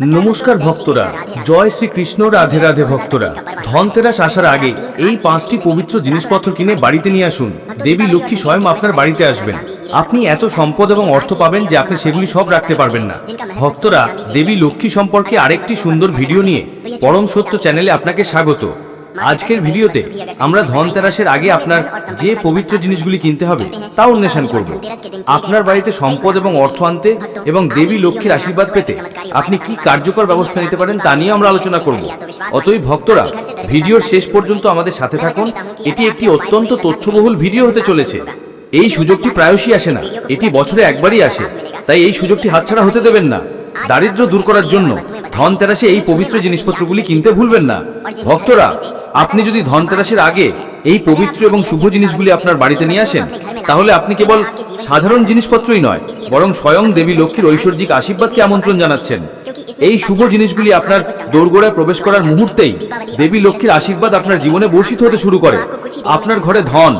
নমস্কার ভক্তরা। জয় শ্রীকৃষ্ণ, রাধে রাধে ভক্তরা। ধনতেরাস আসার আগে এই পাঁচটি পবিত্র জিনিসপত্র কিনে বাড়িতে নিয়ে আসুন। দেবী লক্ষ্মী স্বয়ং আপনার বাড়িতে আসবেন। আপনি এত সম্পদ এবং অর্থ পাবেন যে আপনি সেগুলি সব রাখতে পারবেন না। ভক্তরা, দেবী লক্ষ্মী সম্পর্কে আরেকটি সুন্দর ভিডিও নিয়ে পরম সত্য চ্যানেলে আপনাকে স্বাগত। আজকের ভিডিওতে আমরা ধনতেরাসের আগে আপনার যে পবিত্র জিনিসগুলি কিনতে হবে তা অন্বেষণ করব আপনার বাড়িতে সম্পদ এবং অর্থ আনতে এবং দেবী লক্ষ্মীর আশীর্বাদ পেতে আপনি কি কার্যকর ব্যবস্থা নিতে পারেন তা নিয়ে আমরা আলোচনা করব অতএব ভক্তরা ভিডিওর শেষ পর্যন্ত আমাদের সাথে থাকুন এটি একটি অত্যন্ত তথ্যবহুল ভিডিও হতে চলেছে এই সুযোগটি প্রায়শই আসে না এটি বছরে একবারই আসে তাই এই সুযোগটি হাতছাড়া হতে দেবেন না দারিদ্র দূর করার জন্য ধনতেরাসে এই পবিত্র জিনিসপত্রগুলি কিনতে ভুলবেন না ভক্তরা আপনি যদি ধনতেরাসের আগে এই পবিত্র এবং শুভ জিনিসগুলি আপনার বাড়িতে নিয়ে আসেন, তাহলে আপনি কেবল সাধারণ জিনিসপত্রই নয়, বরং স্বয়ং দেবী লক্ষ্মীর ঐশ্বর্যিক আশীর্বাদকে আমন্ত্রণ জানাচ্ছেন। এই শুভ জিনিসগুলি আপনার দোরগোড়ায় প্রবেশ করার মুহূর্তেই দেবী লক্ষ্মীর আশীর্বাদ আপনার জীবনে বর্ষিত হতে শুরু করে। আপনার ঘরে ধন,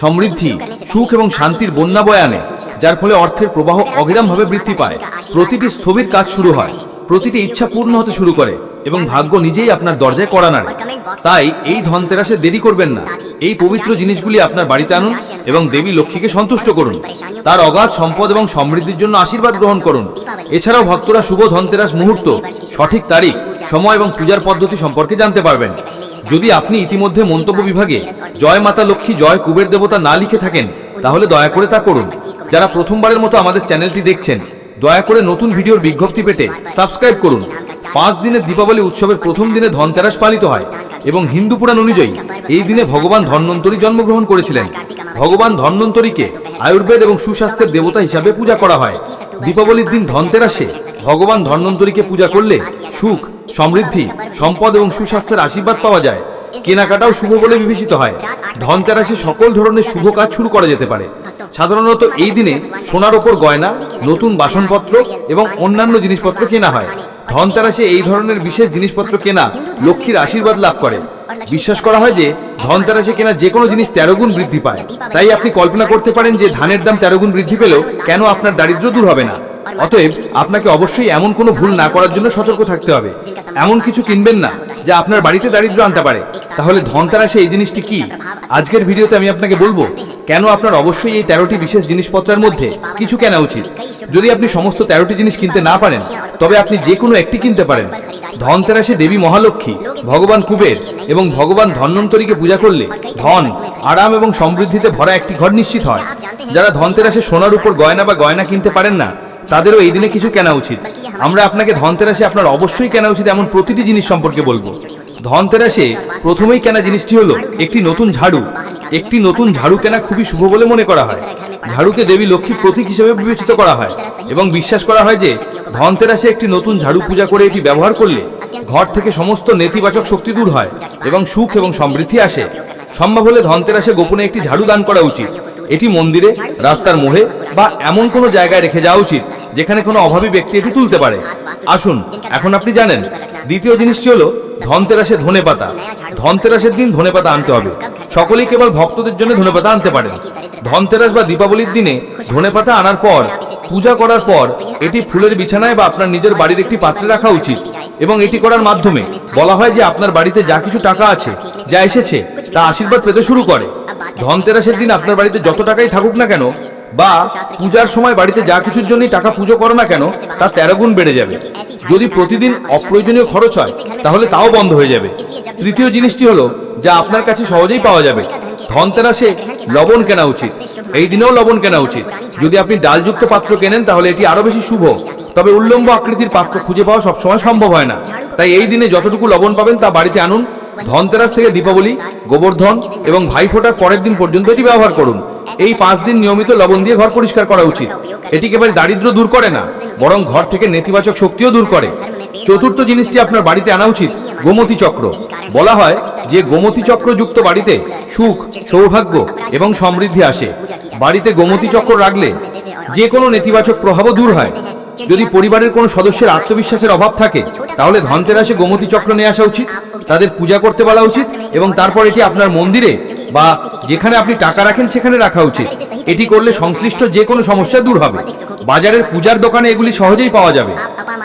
সমৃদ্ধি, সুখ এবং শান্তির বন্যা বয়ে আনে যার ফলে অর্থের প্রবাহ অবিরামভাবে বৃদ্ধি পায়। প্রতিটি স্থবির কাজ শুরু হয়, প্রতিটি ইচ্ছা পূর্ণ হতে শুরু করে। এবং ভাগ্য নিজেই আপনার দরজায় কড়া নাড়ে। তাই এই ধনতেরাসে দেরি করবেন না। এই পবিত্র জিনিসগুলি আপনার বাড়িতে আনুন এবং দেবী লক্ষ্মীকে সন্তুষ্ট করুন। তার অগাধ সম্পদ এবং সমৃদ্ধির জন্য আশীর্বাদ গ্রহণ করুন। এছাড়াও ভক্তরা শুভ ধনতেরাস মুহূর্ত, সঠিক তারিখ, সময় এবং পূজার পদ্ধতি সম্পর্কে জানতে পারবেন। যদি আপনি ইতিমধ্যে মন্তব্য বিভাগে জয় মাতা লক্ষ্মী, জয় কুবের দেবতা না লিখে থাকেন, তাহলে দয়া করে তা করুন। যারা প্রথমবারের মতো আমাদের চ্যানেলটি দেখছেন দয়া করে নতুন ভিডিওর বিজ্ঞপ্তি পেতে সাবস্ক্রাইব করুন। পাঁচ দিনের দীপাবলি উৎসবের প্রথম দিনে ধনতেরাস পালিত হয় এবং হিন্দু পুরাণ অনুযায়ী এই দিনে ভগবান ধন্বন্তরী জন্মগ্রহণ করেছিলেন। ভগবান ধন্বন্তরীকে আয়ুর্বেদ এবং সুস্বাস্থ্যের দেবতা হিসাবে পূজা করা হয়। দীপাবলির দিন ধনতেরাসে ভগবান ধন্বন্তরীকে পূজা করলে সুখ, সমৃদ্ধি, সম্পদ এবং সুস্বাস্থ্যের আশীর্বাদ পাওয়া যায়। কেনাকাটাও শুভ বলে বিবেচিত হয়। ধনতেরাসে সকল ধরনের শুভ কাজ শুরু করা যেতে পারে। সাধারণত এই দিনে সোনার ওপর গয়না, নতুন বাসনপত্র এবং অন্যান্য জিনিসপত্র কেনা হয়। ধনতেরাসে এই ধরনের বিশেষ জিনিসপত্র কেনা লক্ষ্মীর আশীর্বাদ লাভ করে। বিশ্বাস করা হয় যে ধনতেরাসে কেনা যে কোনো জিনিস তেরো গুণ বৃদ্ধি পায়। তাই আপনি কল্পনা করতে পারেন যে ধানের দাম তেরো গুণ বৃদ্ধি পেলেও কেন আপনার দারিদ্র দূর হবে না। অতএব আপনাকে অবশ্যই এমন কোনো ভুল না করার জন্য সতর্ক থাকতে হবে। এমন কিছু কিনবেন না যা আপনার বাড়িতে দারিদ্র আনতে পারে। তাহলে ধনতেরাসে এই জিনিসটি কি? আজকের ভিডিওতে আমি আপনাকে বলব, কেন আপনার অবশ্যই এই তেরোটি বিশেষ জিনিসপত্রের মধ্যে কিছু কেনা উচিত? যদি আপনি সমস্ত তেরোটি জিনিস কিনতে না পারেন, তবে আপনি যে কোনো একটি কিনতে পারেন। ধনতেরাসে দেবী মহালক্ষ্মী, ভগবান কুবের এবং ভগবান ধন্বন্তরীকে পূজা করলে ধন, আরাম এবং সমৃদ্ধিতে ভরা একটি ঘর নিশ্চিত হয়। যারা ধনতেরাসে সোনার উপর গয়না বা গয়না কিনতে পারেন না তাদেরও এই দিনে কিছু কেনা উচিত। আমরা আপনাকে ধনতেরাসে আপনার অবশ্যই কেনা উচিত এমন প্রতিটি জিনিস সম্পর্কে বলব। ধনতেরাসে প্রথমেই কেনা জিনিসটি হলো একটি নতুন ঝাড়ু। একটি নতুন ঝাড়ু কেনা খুবই শুভ বলে মনে করা হয়। ঝাড়ুকে দেবী লক্ষ্মীর প্রতীক হিসেবে বিবেচিত করা হয় এবং বিশ্বাস করা হয় যে ধনতেরাসে একটি নতুন ঝাড়ু পূজা করে এটি ব্যবহার করলে ঘর থেকে সমস্ত নেতিবাচক শক্তি দূর হয় এবং সুখ এবং সমৃদ্ধি আসে। সম্ভব হলে ধনতেরাসে গোপনে একটি ঝাড়ু দান করা উচিত। এটি মন্দিরে, রাস্তার মোহে বা এমন কোনো জায়গায় রেখে যাওয়া উচিত। যেখানে কোনো অভাবী ব্যক্তি এটি তুলতে পারে। আসুন, এখন আপনি জানেন, দ্বিতীয় জিনিসটি হলো ধনতেরাসে ধনে পাতা ধনতেরাসের দিন ধনে পাতা আনতে হবে। সকলেই কেবল ভক্তদের জন্য ধনে পাতা আনতে পারেন। ধনতেরাস বা দীপাবলির দিনে ধনে পাতা আনার পর, পূজা করার পর, এটি ফুলের বিছানায় বা আপনার নিজের বাড়ির একটি পাত্রে রাখা উচিত। এবং এটি করার মাধ্যমে বলা হয় যে আপনার বাড়িতে যা কিছু টাকা আছে, যা এসেছে, তা আশীর্বাদ পেতে শুরু করে। ধনতেরাসের দিন আপনার বাড়িতে যত টাকাই থাকুক না কেন বা পূজার সময় বাড়িতে যা কিছুর জন্যই টাকা পুজো করো না কেন তা তেরো গুণ বেড়ে যাবে। যদি প্রতিদিন অপ্রয়োজনীয় খরচ হয়, তাহলে তাও বন্ধ হয়ে যাবে। তৃতীয় জিনিসটি হলো, যা আপনার কাছে সহজেই পাওয়া যাবে। ধনতেরাসে লবণ কেনা উচিত। এই দিনেও লবণ কেনা উচিত। যদি আপনি ডালযুক্ত পাত্র কেনেন, তাহলে এটি আরও বেশি শুভ। তবে উল্লম্ব আকৃতির পাত্র খুঁজে পাওয়া সবসময় সম্ভব হয় না। তাই এই দিনে যতটুকু লবণ পাবেন তা বাড়িতে আনুন। ধনতেরাস থেকে দীপাবলি, গোবর্ধন এবং ভাইফোঁটার পরের দিন পর্যন্ত এটি ব্যবহার করুন। এই পাঁচ দিন নিয়মিত লবণ দিয়ে ঘর পরিষ্কার করা উচিত। এটি কেবল দারিদ্র দূর করে না, বরং ঘর থেকে নেতিবাচক শক্তিও দূর করে। চতুর্থ জিনিসটি আপনার বাড়িতে আনা উচিত, গোমতী চক্র। বলা হয় যে গোমতী চক্র যুক্ত বাড়িতে সুখ, সৌভাগ্য এবং সমৃদ্ধি আসে। বাড়িতে গোমতী চক্র রাখলে যে কোনো নেতিবাচক প্রভাবও দূর হয়। যদি পরিবারের কোনো সদস্যের আত্মবিশ্বাসের অভাব থাকে, তাহলে ধনতেরাসে গোমতী চক্র নিয়ে আসা উচিত। তাদের পূজা করতে বলা উচিত এবং তারপর এটি আপনার মন্দিরে বা যেখানে আপনি টাকা রাখেন সেখানে রাখা উচিত। এটি করলে সংশ্লিষ্ট যে কোনো সমস্যা দূর হবে। বাজারের পূজার দোকানে এগুলি সহজেই পাওয়া যাবে।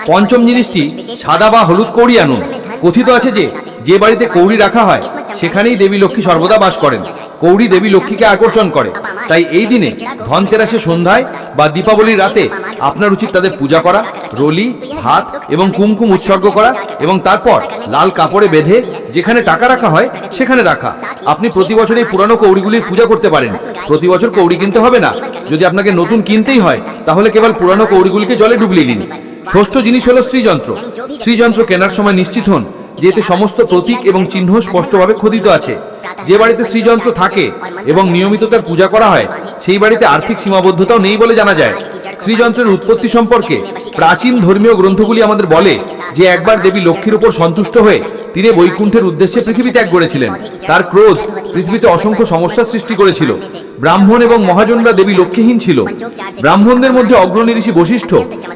পঞ্চম জিনিসটি, সাদা বা হলুদ কৌড়ি আনুন। কথিত আছে যে যে বাড়িতে কৌড়ি রাখা হয়, সেখানেই দেবী লক্ষ্মী সর্বদা বাস করেন। কৌড়ি দেবী লক্ষ্মীকে আকর্ষণ করে। তাই এই দিনে ধনতেরাসে সন্ধ্যায় বা দীপাবলির রাতে আপনার উচিত তাদের পূজা করা, রলি, ভাত এবং কুমকুম উৎসর্গ করা এবং তারপর লাল কাপড়ে বেঁধে যেখানে টাকা রাখা হয় সেখানে রাখা। আপনি প্রতি বছর এই পুরানো কৌড়িগুলির পূজা করতে পারেন। প্রতি বছর কৌড়ি কিনতে হবে না। যদি আপনাকে নতুন কিনতেই হয়, তাহলে কেবল পুরানো কৌড়িগুলিকে জলে ডুবলিয়ে দিন ষষ্ঠ জিনিস হলো শ্রীযন্ত্র। শ্রীযন্ত্র কেনার সময় নিশ্চিত হন যে এতে সমস্ত প্রতীক এবং চিহ্ন স্পষ্টভাবে খোদিত আছে। যে বাড়িতে শ্রীযন্ত্র থাকে এবং নিয়মিত তার পূজা করা হয়, সেই বাড়িতে আর্থিক সীমাবদ্ধতাও নেই বলে জানা যায়। শ্রীযন্ত্রের উৎপত্তি সম্পর্কে প্রাচীন ধর্মীয় গ্রন্থগুলি আমাদের বলে যে একবার দেবী লক্ষ্মীর উপর সন্তুষ্ট হয়ে তিনি বৈকুণ্ঠের উদ্দেশ্যে পৃথিবী ত্যাগ করেছিলেন। তার ক্রোধ পৃথিবীতে অসংখ্য সমস্যার সৃষ্টি করেছিল। ব্রাহ্মণ এবং মহাজনরা দেবী লক্ষ্মীহীন ছিল। ব্রাহ্মণদের মধ্যে অগ্রণী ঋষি বশিষ্ঠ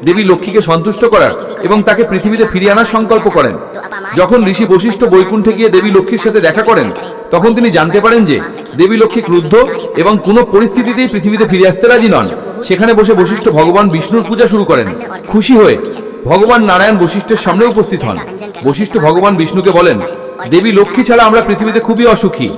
দেবী লক্ষ্মীকে সন্তুষ্ট করার এবং তাকে পৃথিবীতে ফিরিয়ে আনার সংকল্প করেন। যখন ঋষি বশিষ্ঠ বৈকুণ্ঠে গিয়ে দেবী লক্ষ্মীর সাথে দেখা করেন, তখন তিনি জানতে পারেন যে দেবী লক্ষ্মী ক্রুদ্ধ এবং কোনো পরিস্থিতিতেই পৃথিবীতে ফিরে আসতে রাজি নন। সেখানে বসে বশিষ্ঠ ভগবান বিষ্ণুর পূজা শুরু করেন। খুশি হয়ে ভগবান নারায়ণ বশিষ্ঠের সামনে উপস্থিত হন। বশিষ্ঠ ভগবান বিষ্ণুকে বলেন, দেবী লক্ষ্মী ছাড়া আমরা পৃথিবীতে খুবই অসুখী।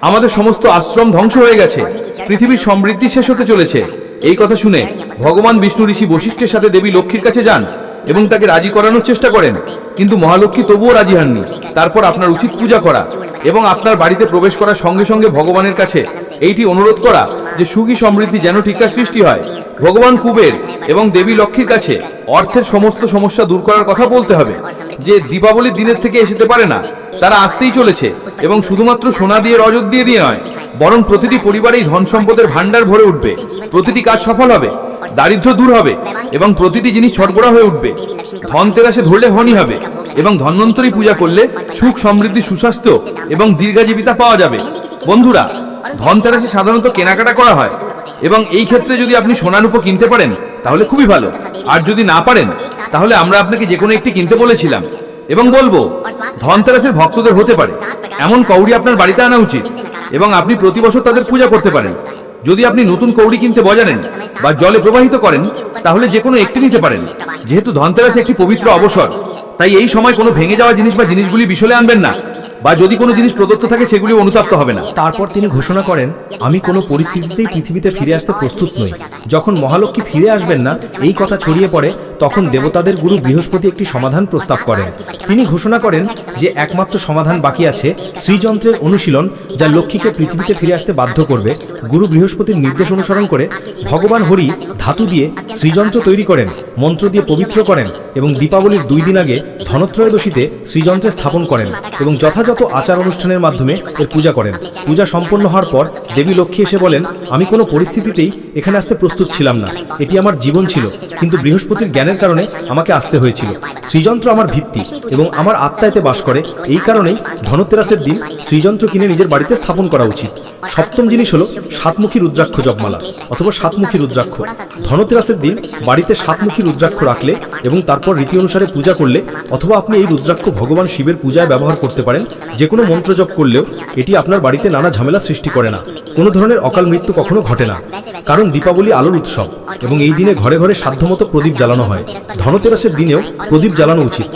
আমাদের সমস্ত আশ্রম ধ্বংস হয়ে গেছে। পৃথিবীর সমৃদ্ধি শেষ হতে চলেছে। এই কথা শুনে ভগবান বিষ্ণু ঋষি বশিষ্ঠের সাথে দেবী লক্ষ্মীর কাছে যান। এবং তাকে রাজি করানোর চেষ্টা করেন। কিন্তু মহালক্ষ্মী তবুও রাজি হননি। তারপর আপনার উচিত পূজা করা এবং আপনার বাড়িতে প্রবেশ করার সঙ্গে সঙ্গে ভগবানের কাছে এইটি অনুরোধ করা যে সুখী সমৃদ্ধি যেন ঠিকঠাক সৃষ্টি হয়। ভগবান কুবের এবং দেবী লক্ষ্মীর কাছে অর্থের সমস্ত সমস্যা দূর করার কথা বলতে হবে। যে দীপাবলির দিনের থেকে এসেতে পারে না, তারা আসতেই চলেছে এবং শুধুমাত্র সোনা দিয়ে রজত দিয়ে দিয়ে নয়, বরং প্রতিটি পরিবারেই ধন সম্পদের ভাণ্ডার ভরে উঠবে। প্রতিটি কাজ সফল হবে। দারিদ্র্য দূর হবে এবং প্রতিটি জিনিস ছটগড়া হয়ে উঠবে। ধনতেরাসে ধরলে হনি হবে এবং ধন্বন্তরী পূজা করলে সুখ সমৃদ্ধি, সুস্বাস্থ্য এবং দীর্ঘাজীবিতা পাওয়া যাবে। বন্ধুরা ধনতেরাসে সাধারণত কেনাকাটা করা হয় এবং এই ক্ষেত্রে যদি আপনি সোনানুপ কিনতে পারেন, তাহলে খুবই ভালো। আর যদি না পারেন, তাহলে আমরা আপনাকে যে কোনো একটি কিনতে বলেছিলাম এবং বলব ধনতেরাসের ভক্তদের হতে পারে। এমন কৌড়ি আপনার বাড়িতে আনা উচিত এবং আপনি প্রতি বছর তাদের পূজা করতে পারেন। যদি আপনি নতুন কৌড়ি কিনতে বজানেন বা জলে প্রবাহিত করেন, তাহলে যে কোনো একটি নিতে পারেন। যেহেতু ধনতেরাস একটি পবিত্র অবসর, তাই এই সময় কোনো ভেঙে যাওয়া জিনিস বা জিনিসগুলি বিশলে আনবেন না। বা যদি কোনো জিনিস প্রদত্ত থাকে, সেগুলি অনুতাপ্ত হবে না। তারপর তিনি ঘোষণা করেন, আমি কোনো পরিস্থিতিতেই পৃথিবীতে ফিরে আসতে প্রস্তুত নই। যখন মহালক্ষ্মী ফিরে আসবেন না, এই কথা ছড়িয়ে পড়ে, তখন দেবতাদের গুরু বৃহস্পতি একটি সমাধান প্রস্তাব করেন। তিনি ঘোষণা করেন যে, একমাত্র সমাধান বাকি আছে, শ্রীযন্ত্রের অনুশীলন, যা লক্ষ্মীকে পৃথিবীতে ফিরে আসতে বাধ্য করবে। গুরু বৃহস্পতির নির্দেশ অনুসরণ করে ভগবান হরি ধাতু দিয়ে শ্রীযন্ত্র তৈরি করেন, মন্ত্র দিয়ে পবিত্র করেন এবং দীপাবলির দুই দিন আগে ধনত্রয়োদশীতে শ্রীযন্ত্রে স্থাপন করেন এবং যথাযথ আচার অনুষ্ঠানের মাধ্যমে এর পূজা করেন। পূজা সম্পন্ন হওয়ার পর দেবী লক্ষ্মী এসে বলেন, আমি কোনো পরিস্থিতিতেই এখানে আসতে প্রস্তুত ছিলাম না। এটি আমার জীবন ছিল, কিন্তু বৃহস্পতির জ্ঞানের কারণে আমাকে আসতে হয়েছিল। শ্রীযন্ত্র আমার ভিত্তি এবং আমার আত্মায়তে বাস করে। এই কারণেই ধনতেরাসের দিন শ্রীযন্ত্র কিনে নিজের বাড়িতে স্থাপন করা উচিত। সপ্তম জিনিস হলো সাতমুখী রুদ্রাক্ষ জপমালা অথবা সাতমুখী রুদ্রাক্ষ। ধনতেরাসের দিন বাড়িতে সাতমুখী রুদ্রাক্ষ রাখলে এবং তারপর রীতি অনুসারে পূজা করলে অথবা আপনি এই রুদ্রাক্ষ ভগবান শিবের পূজায় ব্যবহার করতে পারেন যে কোনো মন্ত্র জপ করলেও এটি আপনার বাড়িতে নানা ঝামেলা সৃষ্টি করে না। কোনো ধরনের অকাল মৃত্যু কখনো ঘটে না। কারণ দীপাবলি আলোর উৎসব এবং এই দিনে ঘরে ঘরে সাধ্যমতো প্রদীপ জ্বালানো হয়। ধনতেরাসের দিনেও প্রদীপ জ্বালানো উচিত।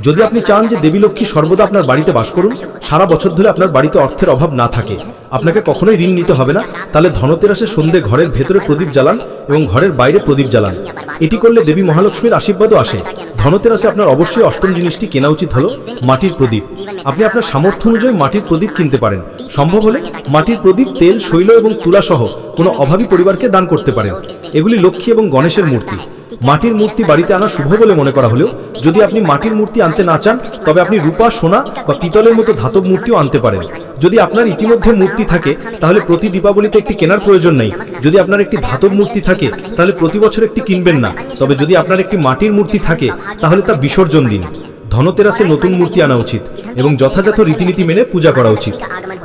যদি আপনি চান যে দেবী লক্ষ্মী সর্বদা আপনার বাড়িতে বাস করুন সারা বছর ধরে আপনার বাড়িতে অর্থের অভাব না থাকে। আপনাকে কখনোই ঋণ নিতে হবে না। তাহলে ধনতেরাসে সন্ধে ঘরের ভেতরে প্রদীপ জ্বালান এবং ঘরের বাইরে প্রদীপ জ্বালান। এটি করলে দেবী মহালক্ষ্মীর আশীর্বাদও আসে। ধনতেরাসে আপনার অবশ্যই অষ্টম জিনিসটি কেনা উচিত হলো মাটির প্রদীপ। আপনি আপনার সামর্থ্য অনুযায়ী মাটির প্রদীপ কিনতে পারেন। সম্ভব হলে মাটির প্রদীপ, তেল, শৈল এবং তুলা সহ কোনো অভাবী পরিবারকে দান করতে পারেন। এগুলি লক্ষ্মী এবং গণেশের মূর্তি। মাটির মূর্তি বাড়িতে আনা শুভ বলে মনে করা হলেও, যদি আপনি মাটির মূর্তি আনতে না চান, তবে আপনি রূপা, সোনা বা পিতলের মতো ধাতব মূর্তিও আনতে পারেন। যদি আপনার ইতিমধ্যে মূর্তি থাকে, তাহলে প্রতি দীপাবলিতে একটি কেনার প্রয়োজন নেই। যদি আপনার একটি ধাতব মূর্তি থাকে, তাহলে প্রতি বছর একটি কিনবেন না। তবে যদি আপনার একটি মাটির মূর্তি থাকে, তাহলে তা বিসর্জন দিন। ধনতেরাসে নতুন মূর্তি আনা উচিত এবং যথাযথ রীতিনীতি মেনে পূজা করা উচিত।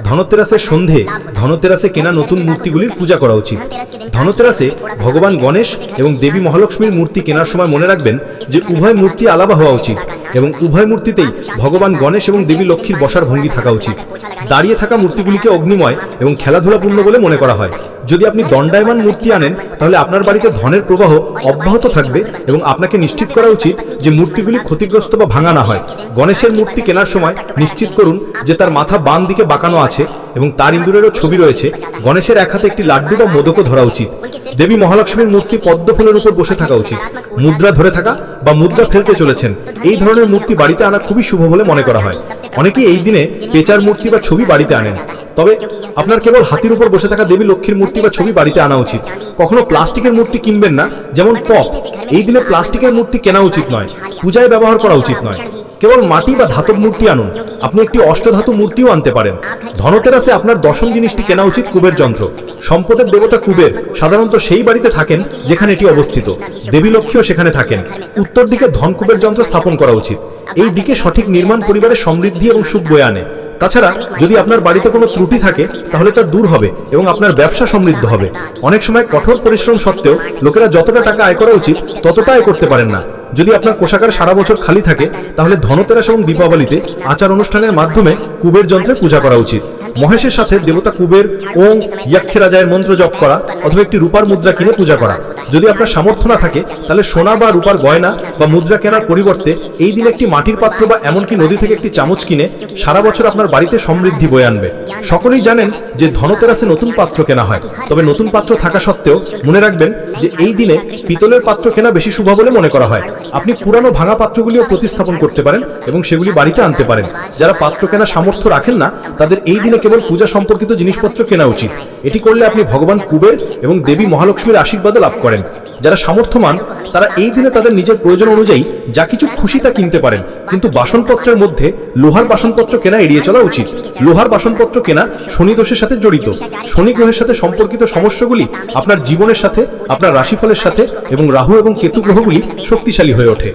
ধনতেরাসের সন্ধে ধনতেরাসে কেনা নতুন মূর্তিগুলির পূজা করা উচিত। ধনতেরাসে ভগবান গণেশ এবং দেবী মহালক্ষ্মীর মূর্তি কেনার সময় মনে রাখবেন যে উভয় মূর্তি আলাদা হওয়া উচিত এবং উভয় মূর্তিতেই ভগবান গণেশ এবং দেবী লক্ষ্মীর বসার ভঙ্গি থাকা উচিত। দাঁড়িয়ে থাকা মূর্তিগুলিকে অগ্নিময় এবং খেলাধুলাপূর্ণ বলে মনে করা হয়। যদি আপনি দণ্ডায়মান মূর্তি আনেন, তাহলে আপনার বাড়িতে ধনের প্রবাহ অব্যাহত থাকবে এবং আপনাকে নিশ্চিত করা উচিত যে মূর্তিগুলি ক্ষতিগ্রস্ত বা ভাঙা না হয়। গণেশের মূর্তি কেনার সময় নিশ্চিত করুন যে তার মাথা বাম দিকে বাঁকানো আছে এবং তার ইন্দুরেরও ছবি রয়েছে। গণেশের এক হাতে একটি লাড্ডু বা মোদকও ধরা উচিত। দেবী মহালক্ষ্মীর মূর্তি পদ্ম ফুলের উপর বসে থাকা উচিত। মুদ্রা ধরে থাকা বা মুদ্রা ফেলতে চলেছেন। এই ধরনের মূর্তি বাড়িতে আনা খুবই শুভ বলে মনে করা হয়। অনেকেই এই দিনে পেচার মূর্তি বা ছবি বাড়িতে আনেন। তবে আপনার কেবল হাতির উপর বসে থাকা দেবী লক্ষ্মীর মূর্তি বা ছবি বাড়িতে আনা উচিত। কখনো প্লাস্টিকের মূর্তি কিনবেন না, যেমন পপ। এই দিনে প্লাস্টিকের মূর্তি কেনা উচিত নয়, পূজায় ব্যবহার করা উচিত নয়। কেবল মাটি বা ধাতব মূর্তি আনুন, আপনি একটি অষ্টধাতু মূর্তিও আনতে পারেন। ধনতেরাসে আপনার দশম জিনিসটি কেনা উচিত কুবের যন্ত্র। সম্পদের দেবতা কুবের, সাধারণত সেই বাড়িতে থাকেন যেখানে এটি অবস্থিত। দেবী লক্ষ্মীও সেখানে থাকেন। উত্তর দিকে ধনকুবের যন্ত্র স্থাপন করা উচিত। এই দিকে সঠিক নির্মাণ পরিবারের সমৃদ্ধি এবং সুখ বয়ে আনে। তাছাড়া যদি আপনার বাড়িতে কোনো ত্রুটি থাকে, তাহলে তা দূর হবে এবং আপনার ব্যবসা সমৃদ্ধ হবে। অনেক সময় কঠোর পরিশ্রম সত্ত্বেও লোকেরা যতটা টাকা আয় করা উচিত, ততটা আয় করতে পারেন না। যদি আপনার কোষাগার সারা বছর খালি থাকে, তাহলে ধনতেরাস এবং দীপাবলিতে আচার অনুষ্ঠানের মাধ্যমে কুবের যন্ত্রে পূজা করা উচিত। মহেশের সাথে দেবতা কুবের ওং ইয়াক্ষে রাজায়ের মন্ত্র জপ করা অথবা একটি রূপার মুদ্রা কিনে পূজা করা। যদি আপনার সামর্থ্য না থাকে, তাহলে সোনা বা রূপার গয়না বা মুদ্রা কেনার পরিবর্তে এই দিন একটি মাটির পাত্র বা এমনকি নদী থেকে একটি চামচ কিনে সারা বছর আপনার বাড়িতে সমৃদ্ধি বয়ে আনবে। সকলেই জানেন যে ধনতেরাসে নতুন পাত্র কেনা হয়। তবে নতুন পাত্র থাকা সত্ত্বেও মনে রাখবেন যে এই দিনে পিতলের পাত্র কেনা বেশি শুভ বলে মনে করা হয়। আপনি পুরানো ভাঙা পাত্রগুলিও প্রতিস্থাপন করতে পারেন এবং সেগুলি বাড়িতে আনতে পারেন। যারা পাত্র কেনা সামর্থ্য রাখেন না, তাদের এই দিনে কেবল পূজা সম্পর্কিত জিনিসপত্র কেনা উচিত। এটি করলে আপনি ভগবান কুবের এবং দেবী মহালক্ষ্মীর আশীর্বাদ লাভ করেন। যারা সামর্থ্যমান, তারা এই দিনে তাদের নিজের প্রয়োজন অনুযায়ী যা কিছু খুশি তা কিনতে পারেন। কিন্তু বাসনপত্রের মধ্যে লোহার বাসনপত্র কেনা এড়িয়ে চলা উচিত। লোহার বাসনপত্র কেনা শনি দোষের সাথে জড়িত। শনি গ্রহের সাথে সম্পর্কিত সমস্যাগুলি আপনার জীবনের সাথে, আপনার রাশিফলের সাথে এবং রাহু এবং কেতু গ্রহগুলি শক্তিশালী হয়ে ওঠে।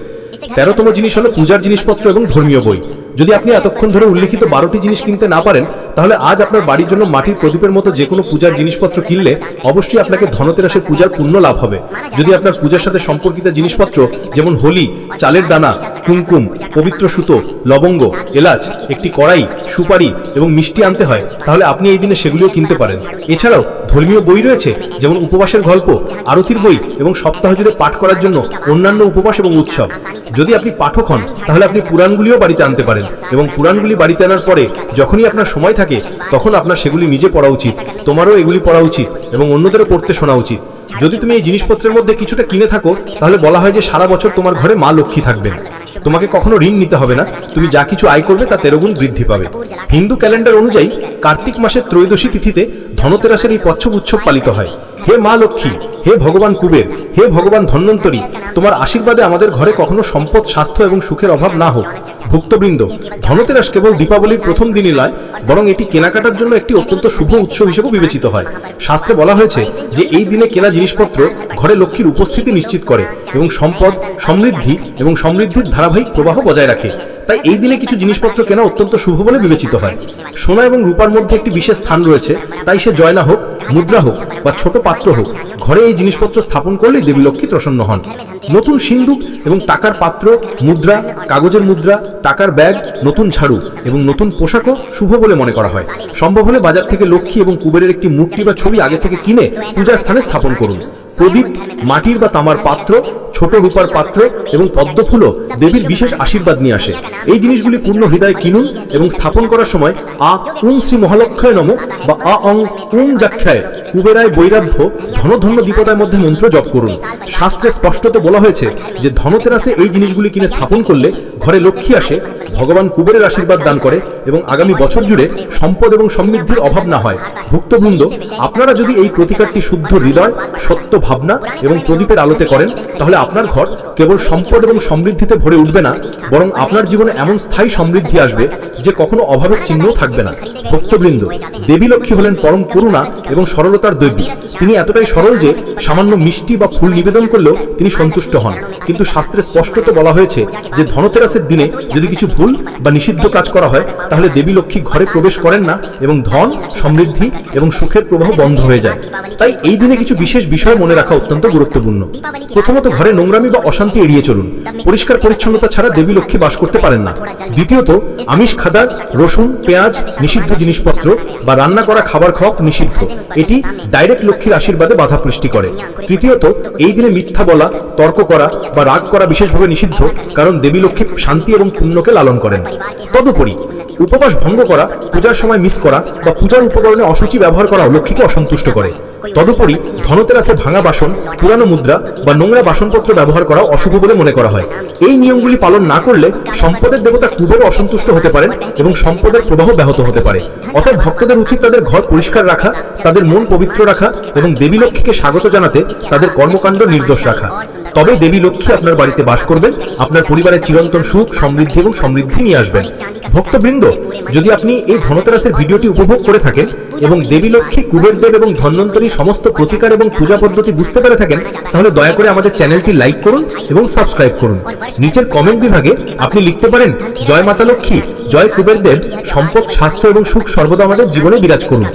তেরোতম জিনিস হলো পূজার জিনিসপত্র এবং ধর্মীয় বই। যদি আপনি এতক্ষণ ধরে উল্লেখিত বারোটি জিনিস কিনতে না পারেন, তাহলে আজ আপনার বাড়ির জন্য মাটির প্রদীপের মতো যে কোনো পূজার জিনিসপত্র কিনলে অবশ্যই আপনাকে ধনতেরাসের পূজার পূর্ণ লাভ হবে। যদি আপনার পূজার সাথে সম্পর্কিত জিনিসপত্র যেমন হোলি, চালের দানা, কুমকুম, পবিত্র সুতো, লবঙ্গ, এলাচ, একটি কড়াই, সুপারি এবং মিষ্টি আনতে হয়, তাহলে আপনি এই দিনে সেগুলিও কিনতে পারেন। এছাড়াও ধর্মীয় বই রয়েছে, যেমন উপবাসের গল্প, আরতির বই এবং সপ্তাহ জুড়ে পাঠ করার জন্য অন্যান্য উপবাস এবং উৎসব। যদি আপনি পাঠক হন, তাহলে আপনি পুরাণগুলিও বাড়িতে আনতে পারেন এবং পুরাণগুলি বাড়িতে আনার পরে যখনই আপনার সময় থাকে, তখন আপনার সেগুলি নিজে পড়া উচিত, তোমারও এগুলি পড়া উচিত এবং অন্যদেরও পড়তে শোনা উচিত। যদি তুমি এই জিনিসপত্রের মধ্যে কিছুটা কিনে থাকো, তাহলে বলা হয় যে সারা বছর তোমার ঘরে মা লক্ষ্মী থাকবেন। তোমাকে কখনো ঋণ নিতে হবে না। তুমি যা কিছু আয় করবে তা তেরো গুণ বৃদ্ধি পাবে। হিন্দু ক্যালেন্ডার অনুযায়ী কার্তিক মাসের ত্রয়োদশী তিথিতে ধনতেরাসের এই পচ্ছব উৎসব পালিত হয়। হে মা লক্ষ্মী, হে ভগবান কুবের, হে ভগবান ধন্বন্তরী, তোমার আশীর্বাদে আমাদের ঘরে কখনো সম্পদ, স্বাস্থ্য এবং সুখের অভাব না হোক। ভুক্তবৃন্দ, ধনতেরাস কেবল দীপাবলির প্রথম দিনই নয়, বরং এটি কেনাকাটার জন্য একটি অত্যন্ত শুভ উৎসব হিসেবে বিবেচিত হয়। শাস্ত্রে বলা হয়েছে যে, এই দিনে কেনা জিনিসপত্র ঘরে লক্ষ্মীর উপস্থিতি নিশ্চিত করে এবং সম্পদ, সমৃদ্ধি এবং সমৃদ্ধির ধারাবাহিক প্রবাহ বজায় রাখে। তাই এই দিনে কিছু জিনিসপত্র কেনা অত্যন্ত শুভ বলে বিবেচিত হয়। সোনা এবং রূপার মধ্যে একটি বিশেষ স্থান রয়েছে, তাই সে জয়না হোক, মুদ্রা হোক বা ছোট পাত্র হোক, ঘরে এই জিনিসপত্র স্থাপন করলেই দেবী লক্ষ্মী প্রসন্ন হন। নতুন সিন্দুক এবং টাকার পাত্র, মুদ্রা, কাগজের মুদ্রা, টাকার ব্যাগ, নতুন ঝাড়ু এবং নতুন পোশাকও শুভ বলে মনে করা হয়। সম্ভব হলে বাজার থেকে লক্ষ্মী এবং কুবেরের একটি মূর্তি বা ছবি আগে থেকে কিনে পূজার স্থানে স্থাপন করুন। প্রদীপ, মাটির বা তামার পাত্র, ছোট রূপার পাত্র এবং পদ্মফুলও দেবীর বিশেষ আশীর্বাদ নিয়ে আসে। এই জিনিসগুলি পূর্ণ হৃদয়ে কিনুন এবং স্থাপন করার সময় আ উং শ্রী মহালক্ষয় নম বা আ অং উং যাক্ষায় কুবেরায় বৈরাভ্য ধনধন্য দীপতার মধ্যে মন্ত্র জপ করুন। শাস্ত্রে স্পষ্টত বলা হয়েছে যে ধনতেরাসে এই জিনিসগুলি কিনে স্থাপন করলে ঘরে লক্ষ্মী আসে, ভগবান কুবেরের আশীর্বাদ দান করে এবং আগামী বছর জুড়ে সম্পদ এবং সমৃদ্ধির অভাব না হয়। ভুক্তবৃন্দ, আপনারা যদি এই প্রতিকারটি শুদ্ধ হৃদয়, সত্য ভাবনা এবং প্রদীপের আলোতে করেন, তাহলে আপনার ঘর কেবল সম্পদ এবং সমৃদ্ধিতে ভরে উঠবে না, বরং আপনার জীবনে এমন স্থায়ী সমৃদ্ধি আসবে যে কখনো অভাবের চিহ্নও থাকবে না। ভক্তবৃন্দ, দেবী লক্ষ্মী হলেন পরম করুণা এবং সরলতার দেবী। তিনি এতটাই সরল যে সামান্য মিষ্টি বা ফুল নিবেদন করলেও তিনি সন্তুষ্ট হন। কিন্তু শাস্ত্রে স্পষ্টত বলা হয়েছে যে ধনতেরাসের দিনে যদি কিছু ভুল বা নিষিদ্ধ কাজ করা হয়, তাহলে দেবী লক্ষ্মী ঘরে প্রবেশ করেন না এবং ধন, সমৃদ্ধি এবং সুখের প্রবাহ বন্ধ হয়ে যায়। তাই এই দিনে কিছু বিশেষ বিষয় মনে রাখা অত্যন্ত গুরুত্বপূর্ণ। প্রথমত, ঘরে নোংরামি বা অশান্তি এড়িয়ে চলুন। পরিষ্কার পরিচ্ছন্নতা ছাড়া দেবী লক্ষ্মী বাস করতে পারেন না। দ্বিতীয়ত, আমিষ খাদার রসুন, পেঁয়াজ, নিষিদ্ধ জিনিসপত্র বা রান্না করা খাবার খাওয়া নিষিদ্ধ। এটি ডাইরেক্ট লক্ষ্মীর আশীর্বাদে বাধা সৃষ্টি করে। তৃতীয়ত, এই দিনে মিথ্যা বলা, তর্ক করা বা রাগ করা বিশেষভাবে নিষিদ্ধ, কারণ দেবী লক্ষ্মী শান্তি এবং পুণ্যকে লালন করেন। তদুপরি, উপবাস ভঙ্গ করা, পূজার সময় মিস করা বা পূজার উপকরণে অসুচি ব্যবহার করাও লক্ষ্মীকে অসন্তুষ্ট করে। তদুপরি ধনতেরাসে ভাঙা বাসন পুরানো মুদ্রা বা নোংরা বাসনপত্র ব্যবহার করা অশুভ বলে মনে করা হয়। এই নিয়মগুলি পালন না করলে সম্পদের দেবতা কুবেরও অসন্তুষ্ট হতে পারেন এবং সম্পদের প্রবাহ ব্যাহত হতে পারে। অর্থাৎ ভক্তদের উচিত তাদের ঘর পরিষ্কার রাখা তাদের মন পবিত্র রাখা এবং দেবী লক্ষ্মীকে স্বাগত জানাতে তাদের কর্মকাণ্ড নির্দোষ রাখা। তবে দেবী লক্ষ্মী আপনার বাড়িতে বাস করবেন, আপনার পরিবারের চিরন্তন সুখ, সমৃদ্ধি এবং সমৃদ্ধি নিয়ে আসবেন। ভক্তবৃন্দ, যদি আপনি এই ধনতেরাসের ভিডিওটি উপভোগ করে থাকেন এবং দেবী লক্ষ্মী, কুবের দেব এবং ধন্বন্তরী সমস্ত প্রতিকার এবং পূজা পদ্ধতি বুঝতে পেরে থাকেন, তাহলে দয়া করে আমাদের চ্যানেলটি লাইক করুন এবং সাবস্ক্রাইব করুন। নিচের কমেন্ট বিভাগে আপনি লিখতে পারেন, জয় মাতা লক্ষ্মী, জয় কুবের দেব, সম্পদ, স্বাস্থ্য এবং সুখ সর্বদা আমাদের জীবনে বিরাজ করুন।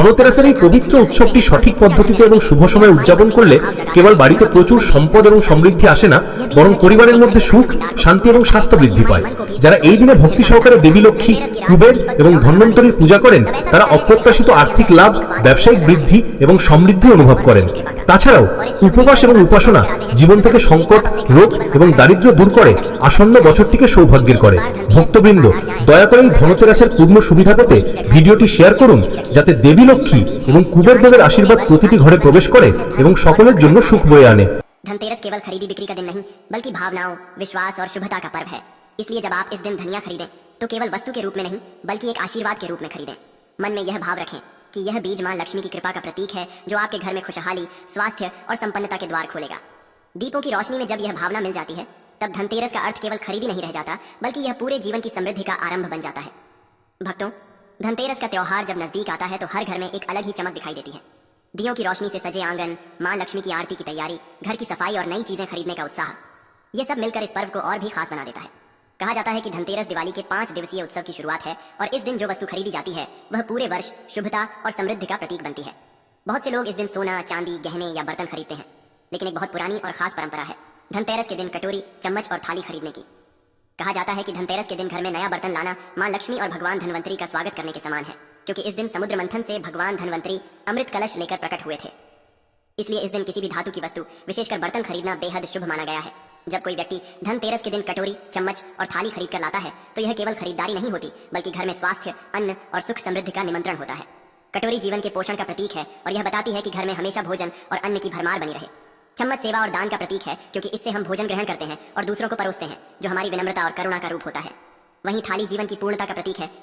ধনতেরাসের এই পবিত্র উৎসবটি সঠিক পদ্ধতিতে এবং শুভ সময়ে উদযাপন করলে কেবল বাড়িতে প্রচুর সম্পদ এবং সমৃদ্ধি আসে না, বরং পরিবারের মধ্যে সুখ, শান্তি এবং স্বাস্থ্য বৃদ্ধি পায়। যারা এই দিনে ভক্তি সহকারে দেবী লক্ষ্মী, কুবের এবং ধন্বন্তরীর পূজা করেন, তারা অপ্রত্যাশিত আর্থিক লাভ, ব্যবসায়িক বৃদ্ধি এবং সমৃদ্ধি অনুভব করেন। তাছাড়াও উপবাস এবং উপাসনা জীবন থেকে সংকট রোগ এবং দারিদ্র্য দূর করে আসন্ন বছরটিকে সৌভাগ্যের করে ভক্তবৃন্দ দয়া করে এই ধনতেরাসের পূর্ণ সুবিধা পেতে ভিডিওটি শেয়ার করুন যাতে দেবী লক্ষ্মী এবং কুবের দেবের আশীর্বাদ প্রতিটি ঘরে প্রবেশ করে এবং সকলের জন্য সুখ বয়ে আনে धनतेरस केवल खरीदी बिक्री का दिन नहीं बल्कि भावनाओं विश्वास और शुभता का पर्व है इसलिए जब आप इस दिन धनिया खरीदें तो केवल वस्तु के रूप में नहीं बल्कि एक आशीर्वाद के रूप में खरीदें मन में यह भाव रखें कि यह बीज माँ लक्ष्मी की कृपा का प्रतीक है, जो आपके घर में खुशहाली, स्वास्थ्य और संपन्नता के द्वार खोलेगा। दीपों की रोशनी में जब यह भावना मिल जाती है, तब धनतेरस का अर्थ केवल खरीदी नहीं रह जाता, बल्कि यह पूरे जीवन की समृद्धि का आरंभ बन जाता है। भक्तों, धनतेरस का त्योहार जब नज़दीक आता है तो हर घर में एक अलग ही चमक दिखाई देती है। दियों की रोशनी से सजे आँगन, माँ लक्ष्मी की आरती की तैयारी, घर की सफ़ाई और नई चीज़ें खरीदने का उत्साह, ये सब मिलकर इस पर्व को और भी खास बना देता है। कहा जाता है कि धनतेरस दिवाली के पाँच दिवसीय उत्सव की शुरुआत है और इस दिन जो वस्तु खरीदी जाती है, वह पूरे वर्ष शुभता और समृद्धि का प्रतीक बनती है। बहुत से लोग इस दिन सोना, चांदी, गहने या बर्तन खरीदते हैं, लेकिन एक बहुत पुरानी और खास परंपरा है, धनतेरस के दिन कटोरी, चम्मच और थाली खरीदने की। कहा जाता है कि धनतेरस के दिन घर में नया बर्तन लाना माँ लक्ष्मी और भगवान धनवंतरी का स्वागत करने के समान है, क्योंकि इस दिन समुद्र मंथन से भगवान धनवंतरी अमृत कलश लेकर प्रकट हुए थे। इसलिए इस दिन किसी भी धातु की वस्तु, विशेषकर बर्तन खरीदना बेहद शुभ माना गया है। जब कोई व्यक्ति धनतेरस के दिन कटोरी, चम्मच और थाली खरीद कर लाता है तो यह केवल खरीदारी नहीं होती, बल्कि घर में स्वास्थ्य, अन्न और सुख समृद्धि का निमंत्रण होता है। कटोरी जीवन के पोषण का प्रतीक है, और यह बताती है कि घर में हमेशा भोजन और अन्न की भरमार बनी रहे। चम्मच सेवा और दान का प्रतीक है, क्योंकि इससे हम भोजन ग्रहण करते हैं और दूसरों को परोसते हैं, जो हमारी विनम्रता और करुणा का रूप होता है। वहीं थाली जीवन की पूर्णता का प्रतीक है